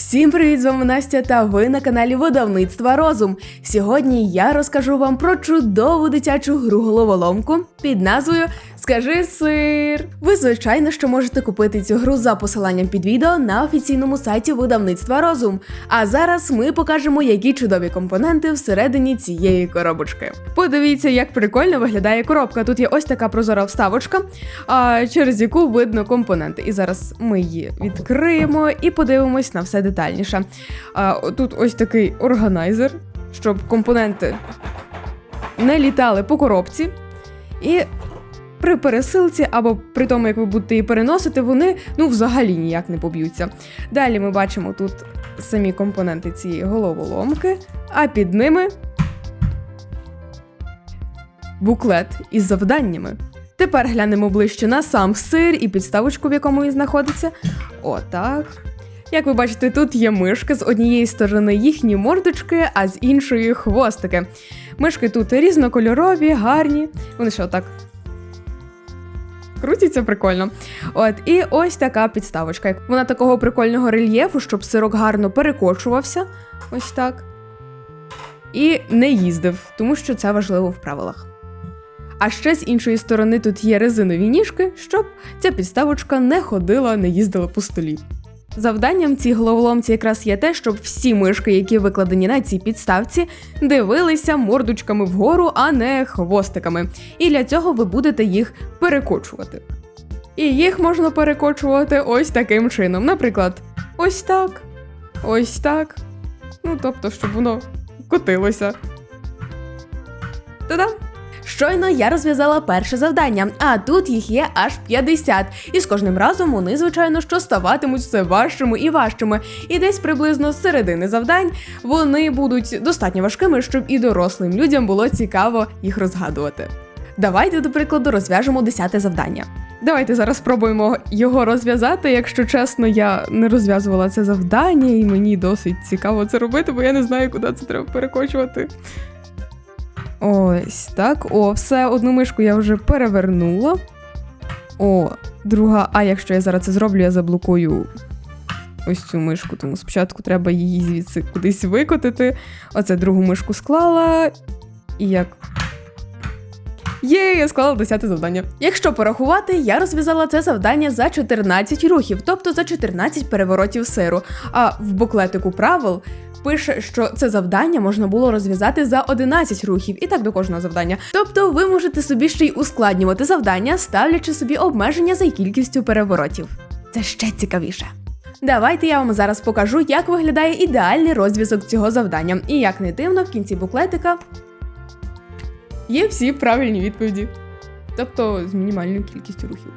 Всім привіт, з вами Настя та ви на каналі Видавництва Розум. Сьогодні я розкажу вам про чудову дитячу гру головоломку під назвою Скажи сир. Ви звичайно що можете купити цю гру за посиланням під відео на офіційному сайті Видавництва Розум. А зараз ми покажемо, які чудові компоненти всередині цієї коробочки. Подивіться, як прикольно виглядає коробка. Тут є ось така прозора вставочка, через яку видно компоненти. І зараз ми її відкриємо і подивимось на все детальніше. Тут ось такий органайзер, щоб компоненти не літали по коробці. І при пересилці або при тому, як ви будете її переносити, вони ну взагалі ніяк не поб'ються. Далі ми бачимо тут самі компоненти цієї головоломки, а під ними буклет із завданнями. Тепер глянемо ближче на сам сир і підставочку, в якому він знаходиться. Отак. Як ви бачите, тут є мишки з однієї сторони їхні мордочки, а з іншої хвостики. Мишки тут різнокольорові, гарні. Вони що так крутяться прикольно. От, і ось така підставочка. Вона такого прикольного рельєфу, щоб сирок гарно перекочувався. Ось так. І не їздив, тому що це важливо в правилах. А ще з іншої сторони тут є резинові ніжки, щоб ця підставочка не ходила, не їздила по столі. Завданням цій головоломці якраз є те, щоб всі мишки, які викладені на цій підставці, дивилися мордочками вгору, а не хвостиками. І для цього ви будете їх перекочувати. І їх можна перекочувати ось таким чином. Наприклад, ось так, ось так. Ну, тобто, щоб воно котилося. Та-дам! Щойно я розв'язала перше завдання, а тут їх є аж 50. І з кожним разом вони, звичайно, що ставатимуть все важчими і важчими. І десь приблизно з середини завдань вони будуть достатньо важкими, щоб і дорослим людям було цікаво їх розгадувати. Давайте, до прикладу, розв'яжемо десяте завдання. Давайте зараз спробуємо його розв'язати. Якщо чесно, я не розв'язувала це завдання, і мені досить цікаво це робити, бо я не знаю, куди це треба перекочувати. Ось так. О, все, одну мишку я вже перевернула. О, друга. А якщо я зараз це зроблю, я заблокую ось цю мишку, тому спочатку треба її звідси кудись викотити. Оце другу мишку склала. І як. Є, я склала 10 завдання. Якщо порахувати, я розв'язала це завдання за 14 рухів, тобто за 14 переворотів сиру. А в буклетику правил пише, що це завдання можна було розв'язати за 11 рухів, і так до кожного завдання. Тобто ви можете собі ще й ускладнювати завдання, ставлячи собі обмеження за кількістю переворотів. Це ще цікавіше. Давайте я вам зараз покажу, як виглядає ідеальний розв'язок цього завдання. І як не дивно, в кінці буклетика є всі правильні відповіді. Тобто з мінімальною кількістю рухів.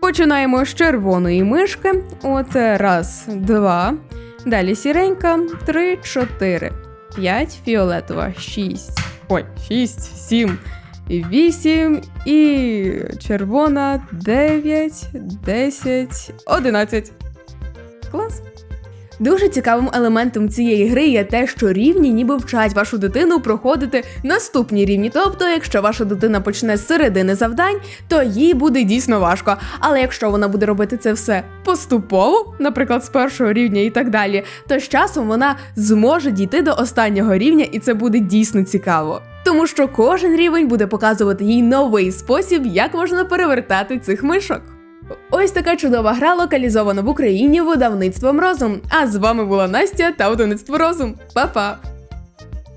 Починаємо з червоної мишки. От раз, два. Далі сіренька, три, чотири, п'ять, фіолетова, шість. Ой, шість, сім, вісім і червона, дев'ять, десять, одинадцять. Клас. Дуже цікавим елементом цієї гри є те, що рівні ніби вчать вашу дитину проходити наступні рівні. Тобто, якщо ваша дитина почне з середини завдань, то їй буде дійсно важко. Але якщо вона буде робити це все поступово, наприклад, з першого рівня і так далі, то з часом вона зможе дійти до останнього рівня, і це буде дійсно цікаво. Тому що кожен рівень буде показувати їй новий спосіб, як можна перевертати цих мишок. Ось така чудова гра локалізована в Україні видавництвом Розум. А з вами була Настя та видавництво Розум. Па-па!